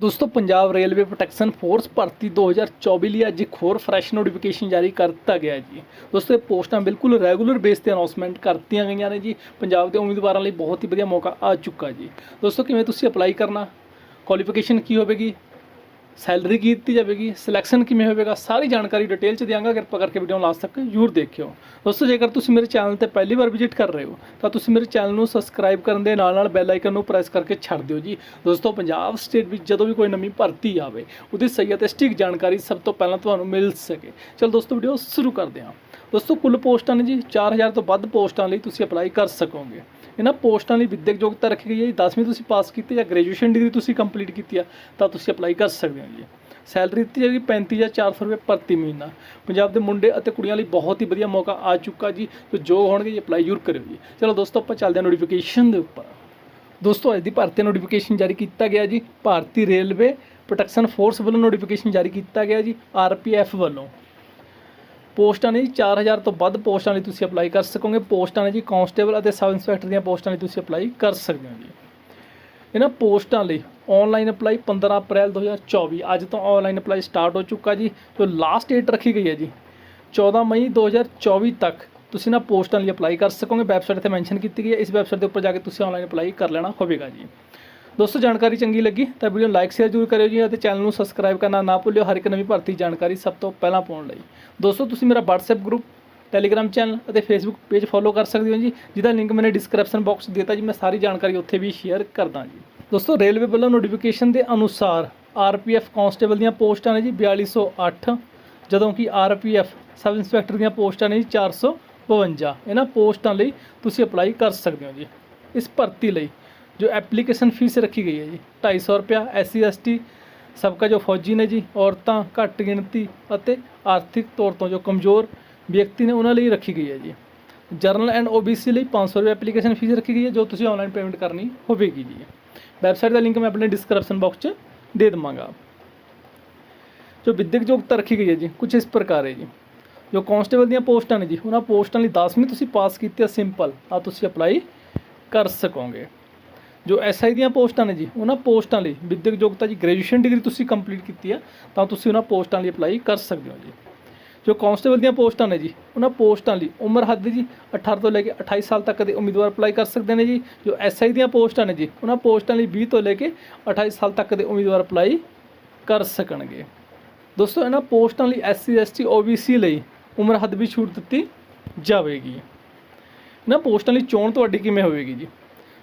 ਦੋਸਤੋ, Punjab railway protection force ਭਰਤੀ 2024 ਲਈ ਅੱਜ ਇੱਕ ਹੋਰ ਫਰੈਸ਼ ਨੋਟੀਫਿਕੇਸ਼ਨ ਜਾਰੀ ਕਰ ਦਿੱਤਾ ਗਿਆ ਜੀ। ਦੋਸਤੋ, ਇਹ ਪੋਸਟਾਂ ਬਿਲਕੁਲ ਰੈਗੂਲਰ ਬੇਸ ਤੇ ਅਨਾਉਂਸਮੈਂਟ ਕਰਤੀਆਂ ਗਈਆਂ ਨੇ ਜੀ। ਪੰਜਾਬ ਦੇ ਉਮੀਦਵਾਰਾਂ ਲਈ ਬਹੁਤ ਹੀ ਵਧੀਆ ਮੌਕਾ ਆ ਚੁੱਕਾ ਜੀ। ਦੋਸਤੋ, ਕਿਵੇਂ ਤੁਸੀਂ ਅਪਲਾਈ ਕਰਨਾ? ਕੁਆਲੀਫਿਕੇਸ਼ਨ ਕੀ ਹੋਵੇਗੀ? ਸੈਲਰੀ ਕੀ ਦਿੱਤੀ ਜਾਵੇਗੀ ਸਿਲੈਕਸ਼ਨ ਕਿਵੇਂ ਹੋਵੇਗਾ, ਸਾਰੀ ਜਾਣਕਾਰੀ ਡਿਟੇਲ ਚ ਦਿਆਂਗਾ, ਕਿਰਪਾ ਕਰਕੇ ਵੀਡੀਓ ਨੂੰ ਲਾਸਟ ਤੱਕ ਜ਼ਰੂਰ ਦੇਖਿਓ। ਦੋਸਤੋ, ਜੇਕਰ ਤੁਸੀਂ ਮੇਰੇ ਚੈਨਲ ਤੇ ਪਹਿਲੀ ਵਾਰ ਵਿਜ਼ਿਟ ਕਰ ਰਹੇ ਹੋ, ਤਾਂ ਤੁਸੀਂ ਮੇਰੇ ਚੈਨਲ ਨੂੰ ਸਬਸਕ੍ਰਾਈਬ ਕਰਨ ਦੇ ਨਾਲ ਨਾਲ ਬੈਲ ਆਈਕਨ ਨੂੰ ਪ੍ਰੈਸ ਕਰਕੇ ਛੱਡ ਦਿਓ ਜੀ। ਦੋਸਤੋ, ਪੰਜਾਬ ਸਟੇਟ ਵਿੱਚ ਜਦੋਂ ਵੀ ਕੋਈ ਨਵੀਂ ਭਰਤੀ ਆਵੇ, ਉਹਦੀ ਸਹੀ ਅਤੇ ਸਟਿਕ ਜਾਣਕਾਰੀ ਸਭ ਤੋਂ ਪਹਿਲਾਂ ਤੁਹਾਨੂੰ ਮਿਲ ਸਕੇ। ਚਲੋ ਦੋਸਤੋ ਵੀਡੀਓ ਸ਼ੁਰੂ ਕਰਦੇ ਹਾਂ। ਦੋਸਤੋ, ਕੁੱਲ ਪੋਸਟਾਂ ਨੇ ਜੀ 4000 ਤੋਂ ਵੱਧ ਪੋਸਟਾਂ ਲਈ ਤੁਸੀਂ ਅਪਲਾਈ ਕਰ ਸਕੋਗੇ। ਇਹਨਾਂ ਪੋਸਟਾਂ ਲਈ ਵਿਦਿਅਕ ਯੋਗਤਾ ਰੱਖੀ ਗਈ ਹੈ ਜੀ। 10ਵੀਂ ਤੁਸੀਂ ਪਾਸ ਕੀਤੀ ਜਾਂ ਗ੍ਰੈਜੂਏਸ਼ਨ ਡਿਗਰੀ ਤੁਸੀਂ ਕੰਪਲੀਟ ਕੀਤੀ ਆ, ਤਾਂ ਤੁਸੀਂ ਅਪਲਾਈ ਕਰ ਸਕਦੇ ਹੋ। ਜੀ ਸੈਲਰੀ ਦਿੱਤੀ ਜਾਏਗੀ 35 ਜਾਂ 400 ਰੁਪਏ ਪ੍ਰਤੀ ਮਹੀਨਾ। ਪੰਜਾਬ ਦੇ ਮੁੰਡੇ ਅਤੇ ਕੁੜੀਆਂ ਲਈ ਬਹੁਤ ਹੀ ਵਧੀਆ ਮੌਕਾ ਆ ਚੁੱਕਾ ਜੀ, ਜੋ ਯੋਗ ਹੋਣਗੇ ਜੀ ਅਪਲਾਈ ਜ਼ਰੂਰ ਕਰਿਓ ਜੀ। ਚਲੋ ਦੋਸਤੋ, ਆਪਾਂ ਚੱਲਦੇ ਹਾਂ ਨੋਟੀਫਿਕੇਸ਼ਨ ਦੇ ਉੱਪਰ। ਦੋਸਤੋ, ਅੱਜ ਦੀ ਭਰਤੀ ਨੋਟੀਫਿਕੇਸ਼ਨ ਜਾਰੀ ਕੀਤਾ ਗਿਆ ਜੀ। ਭਾਰਤੀ ਰੇਲਵੇ ਪ੍ਰੋਟੈਕਸ਼ਨ ਫੋਰਸ ਵੱਲੋਂ ਨੋਟੀਫਿਕੇਸ਼ਨ ਜਾਰੀ ਕੀਤਾ ਗਿਆ ਜੀ ਆਰਪੀਐਫ ਵੱਲੋਂ। ਪੋਸਟਾਂ ਨੇ ਜੀ 4000 ਤੋਂ ਵੱਧ ਪੋਸਟਾਂ ਲਈ ਤੁਸੀਂ ਅਪਲਾਈ ਕਰ ਸਕੋਗੇ। ਪੋਸਟਾਂ ਨੇ ਜੀ ਕਾਂਸਟੇਬਲ ਅਤੇ ਸਬ ਇੰਸਪੈਕਟਰ ਦੀਆਂ ਪੋਸਟਾਂ ਲਈ ਤੁਸੀਂ ਅਪਲਾਈ ਕਰ ਸਕਦੇ ਹੋ ਜੀ। ਇਹਨਾਂ ਪੋਸਟਾਂ ਲਈ ਆਨਲਾਈਨ ਅਪਲਾਈ 15 ਅਪ੍ਰੈਲ 2024 ਅੱਜ ਤੋਂ ਆਨਲਾਈਨ ਅਪਲਾਈ ਸਟਾਰਟ ਹੋ ਚੁੱਕਾ ਜੀ ਜੋ ਲਾਸਟ ਡੇਟ ਰੱਖੀ ਗਈ ਹੈ ਜੀ। 14 ਮਈ 2024 ਤੱਕ ਤੁਸੀਂ ਨਾ ਪੋਸਟਾਂ ਲਈ ਅਪਲਾਈ ਕਰ ਸਕੋਗੇ। ਵੈਬਸਾਈਟ ਤੇ ਮੈਂਸ਼ਨ ਕੀਤੀ ਗਈ ਹੈ। ਇਸ ਵੈਬਸਾਈਟ ਦੇ ਉੱਪਰ ਜਾ ਕੇ ਤੁਸੀਂ ਆਨਲਾਈਨ ਅਪਲਾਈ ਕਰ ਲੈਣਾ ਹੋਵੇਗਾ ਜੀ। ਦੋਸਤੋ, ਜਾਣਕਾਰੀ ਚੰਗੀ ਲੱਗੀ ਤਾਂ ਵੀਡੀਓ ਲਾਈਕ ਸ਼ੇਅਰ ਜ਼ਰੂਰ ਕਰਿਓ ਜੀ ਅਤੇ ਚੈਨਲ ਨੂੰ ਸਬਸਕ੍ਰਾਈਬ ਕਰਨਾ ਨਾ ਭੁੱਲਿਓ। ਹਰ ਇੱਕ ਨਵੀਂ ਭਰਤੀ ਜਾਣਕਾਰੀ ਸਭ ਤੋਂ ਪਹਿਲਾਂ ਪਾਉਣ ਲਈ। ਦੋਸਤੋ, ਤੁਸੀਂ ਮੇਰਾ WhatsApp ਗਰੁੱਪ ਟੈਲੀਗ੍ਰਾਮ ਚੈਨਲ ਅਤੇ ਫੇਸਬੁੱਕ ਪੇਜ ਫੋਲੋ ਕਰ ਸਕਦੇ ਹੋ ਜੀ, ਜਿਹਦਾ ਲਿੰਕ ਮੈਨੇ ਡਿਸਕ੍ਰਿਪਸ਼ਨ ਬਾਕਸ ਦਿੱਤਾ ਜੀ। ਮੈਂ ਸਾਰੀ ਜਾਣਕਾਰੀ ਉੱਥੇ ਵੀ ਸ਼ੇਅਰ ਕਰਦਾ ਜੀ। ਦੋਸਤੋ, ਰੇਲਵੇ ਵੱਲੋਂ ਨੋਟੀਫਿਕੇਸ਼ਨ ਦੇ ਅਨੁਸਾਰ ਆਰਪੀਐਫ ਕਾਂਸਟੇਬਲ ਦੀਆਂ ਪੋਸਟਾਂ ਨੇ ਜੀ 4208 ਜਦੋਂ ਕਿ ਆਰਪੀਐਫ ਸਬ ਇੰਸਪੈਕਟਰ ਦੀਆਂ ਪੋਸਟਾਂ ਨੇ ਜੀ 452 ਇਹਨਾਂ ਪੋਸਟਾਂ ਲਈ ਤੁਸੀਂ ਅਪਲਾਈ ਕਰ ਸਕਦੇ ਹੋ ਜੀ। ਇਸ ਭਰਤੀ ਲਈ ਜੋ ਐਪਲੀਕੇਸ਼ਨ ਫੀਸ ਰੱਖੀ ਗਈ ਹੈ ਜੀ 250 ਰੁਪਿਆ ਐਸਸੀ ਐਸਟੀ ਸਬਕਾ ਜੋ ਫੌਜੀ ਨੇ ਜੀ, ਔਰਤਾਂ, ਘੱਟ ਗਿਣਤੀ ਅਤੇ ਆਰਥਿਕ ਤੌਰ ਤੋਂ ਜੋ ਕਮਜ਼ੋਰ ਵਿਅਕਤੀ ਨੇ, ਉਹਨਾਂ ਲਈ ਰੱਖੀ ਗਈ ਹੈ ਜੀ। ਜਰਨਲ ਐਂਡ ਓਬੀਸੀ ਲਈ 500 ਰੁਪਏ ਐਪਲੀਕੇਸ਼ਨ ਫੀਸ ਰੱਖੀ ਗਈ ਹੈ, ਜੋ ਤੁਸੀਂ ਆਨਲਾਈਨ ਪੇਮੈਂਟ ਕਰਨੀ ਹੋਵੇਗੀ ਜੀ। ਵੈਬਸਾਈਟ ਦਾ ਲਿੰਕ ਮੈਂ ਆਪਣੇ ਡਿਸਕ੍ਰਿਪਸ਼ਨ ਬਾਕਸ 'ਚ ਦੇ ਦਵਾਂਗਾ। ਜੋ ਵਿਦਿਅਕ ਯੋਗਤਾ ਰੱਖੀ ਗਈ ਹੈ ਜੀ ਕੁਝ ਇਸ ਪ੍ਰਕਾਰ ਹੈ ਜੀ। ਜੋ ਕਾਂਸਟੇਬਲ ਦੀਆਂ ਪੋਸਟਾਂ ਨੇ ਜੀ, ਉਹਨਾਂ ਪੋਸਟਾਂ ਲਈ 10ਵੀਂ ਤੁਸੀਂ ਪਾਸ ਕੀਤੀ ਹੈ ਸਿੰਪਲ ਤਾਂ ਤੁਸੀਂ ਅਪਲਾਈ ਕਰ ਸਕੋਗੇ। ਜੋ ਐਸਆਈ ਦੀਆਂ ਪੋਸਟਾਂ ਨੇ ਜੀ, ਉਹਨਾਂ ਪੋਸਟਾਂ ਲਈ ਵਿਦਿਅਕ ਯੋਗਤਾ ਜੀ ਗ੍ਰੈਜੂਏਸ਼ਨ ਡਿਗਰੀ ਤੁਸੀਂ ਕੰਪਲੀਟ ਕੀਤੀ ਆ, ਤਾਂ ਤੁਸੀਂ ਉਹਨਾਂ ਪੋਸਟਾਂ ਲਈ ਅਪਲਾਈ ਕਰ ਸਕਦੇ ਹੋ ਜੀ। ਜੋ ਕਾਂਸਟੇਬਲ ਦੀਆਂ ਪੋਸਟਾਂ ਨੇ ਜੀ, ਉਹਨਾਂ ਪੋਸਟਾਂ ਲਈ ਉਮਰ ਹੱਦ ਜੀ 18 ਤੋਂ ਲੈ ਕੇ 28 ਸਾਲ ਤੱਕ ਦੇ ਉਮੀਦਵਾਰ ਅਪਲਾਈ ਕਰ ਸਕਦੇ ਨੇ ਜੀ, ਜੋ ਐਸਆਈ ਦੀਆਂ ਪੋਸਟਾਂ ਨੇ ਜੀ, ਉਹਨਾਂ ਪੋਸਟਾਂ ਲਈ 20 ਤੋਂ ਲੈ ਕੇ 28 ਸਾਲ ਤੱਕ ਦੇ ਉਮੀਦਵਾਰ ਅਪਲਾਈ ਕਰ ਸਕਣਗੇ। ਦੋਸਤੋ, ਇਹਨਾਂ ਪੋਸਟਾਂ ਲਈ ਐਸਸੀ ਐਸਟੀ ਓਬੀਸੀ ਲਈ ਉਮਰ ਹੱਦ ਵੀ ਛੂਟ ਦਿੱਤੀ ਜਾਵੇਗੀ। ਇਹਨਾਂ ਪੋਸਟਾਂ ਲਈ ਚੋਣ ਤੁਹਾਡੀ ਕਿਵੇਂ ਹੋਵੇਗੀ ਜੀ?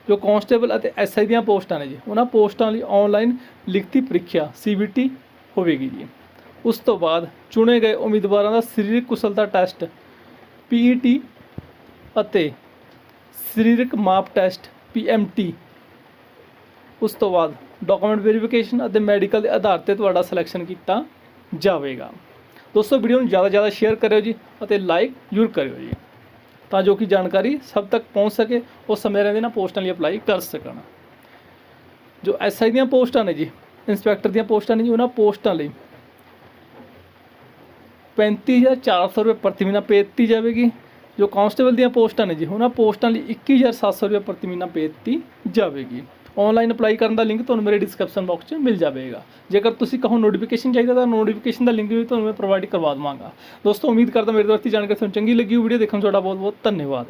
ਜੋ ਕਾਂਸਟੇਬਲ ਅਤੇ ਐਸਆਈ ਦੀਆਂ ਪੋਸਟਾਂ ਨੇ ਜੀ, ਉਹਨਾਂ ਪੋਸਟਾਂ ਲਈ ਆਨਲਾਈਨ ਲਿਖਤੀ ਪ੍ਰੀਖਿਆ ਸੀਬੀਟੀ ਹੋਵੇਗੀ ਜੀ। ਉਸ ਤੋਂ ਬਾਅਦ ਚੁਣੇ ਗਏ ਉਮੀਦਵਾਰਾਂ ਦਾ ਸਰੀਰਕ ਕੁਸ਼ਲਤਾ ਟੈਸਟ ਪੀਈਟੀ ਅਤੇ ਸਰੀਰਕ ਮਾਪ ਟੈਸਟ ਪੀਐਮਟੀ ਉਸ ਤੋਂ ਬਾਅਦ ਡਾਕੂਮੈਂਟ ਵੈਰੀਫਿਕੇਸ਼ਨ ਅਤੇ ਮੈਡੀਕਲ ਦੇ ਆਧਾਰ ਤੇ ਤੁਹਾਡਾ ਸਿਲੈਕਸ਼ਨ ਕੀਤਾ ਜਾਵੇਗਾ। ਦੋਸਤੋ ਵੀਡੀਓ ਨੂੰ ਜ਼ਿਆਦਾ ਜ਼ਿਆਦਾ ਸ਼ੇਅਰ ਕਰਿਓ ਜੀ ਅਤੇ ਲਾਈਕ ਜ਼ਰੂਰ ਕਰਿਓ ਜੀ, ਤਾਂ ਜੋ ਕਿ ਜਾਣਕਾਰੀ ਸਭ ਤੱਕ ਪਹੁੰਚ ਸਕੇ ਉਸ ਸਮੇਂ ਰਹਿੰਦੇ ਨਾ ਪੋਸਟਾਂ ਲਈ ਅਪਲਾਈ ਕਰ ਸਕਣ। ਜੋ ਐਸਆਈ ਦੀਆਂ ਪੋਸਟਾਂ ਨੇ ਜੀ ਇੰਸਪੈਕਟਰ ਦੀਆਂ ਪੋਸਟਾਂ ਨੇ ਜੀ, ਉਹਨਾਂ ਪੋਸਟਾਂ ਲਈ 35400 ਰੁਪਏ ਪ੍ਰਤੀ ਮਹੀਨਾ ਪੇ ਦਿੱਤੀ ਜਾਵੇਗੀ। ਜੋ ਕਾਂਸਟੇਬਲ ਦੀਆਂ ਪੋਸਟਾਂ ਨੇ ਜੀ, ਉਹਨਾਂ ਪੋਸਟਾਂ ਲਈ 21700 ਰੁਪਏ ਪ੍ਰਤੀ ਮਹੀਨਾ ਪੇ ਦਿੱਤੀ ਜਾਵੇਗੀ। ਆਨਲਾਈਨ ਅਪਲਾਈ ਕਰਨ ਦਾ ਲਿੰਕ ਤੁਹਾਨੂੰ ਮੇਰੇ ਡਿਸਕ੍ਰਿਪਸ਼ਨ ਬਾਕਸ 'ਚ ਮਿਲ ਜਾਵੇਗਾ। ਜੇਕਰ ਤੁਸੀਂ ਕਹੋ ਨੋਟੀਫਿਕੇਸ਼ਨ ਚਾਹੀਦਾ ਤਾਂ ਨੋਟੀਫਿਕੇਸ਼ਨ ਦਾ ਲਿੰਕ ਵੀ ਤੁਹਾਨੂੰ ਮੈਂ ਪ੍ਰੋਵਾਈਡ ਕਰਵਾ ਦਵਾਂਗਾ। ਦੋਸਤੋ, ਉਮੀਦ ਕਰਦਾ ਮੇਰੇ ਦੋਸਤੀ ਜਾਣਕਾਰੀ ਤੁਹਾਨੂੰ ਚੰਗੀ ਲੱਗੀ ਹੋ ਵੀਡੀਓ ਦੇਖਣ ਤੁਹਾਡਾ ਬਹੁਤ ਬਹੁਤ ਧੰਨਵਾਦ।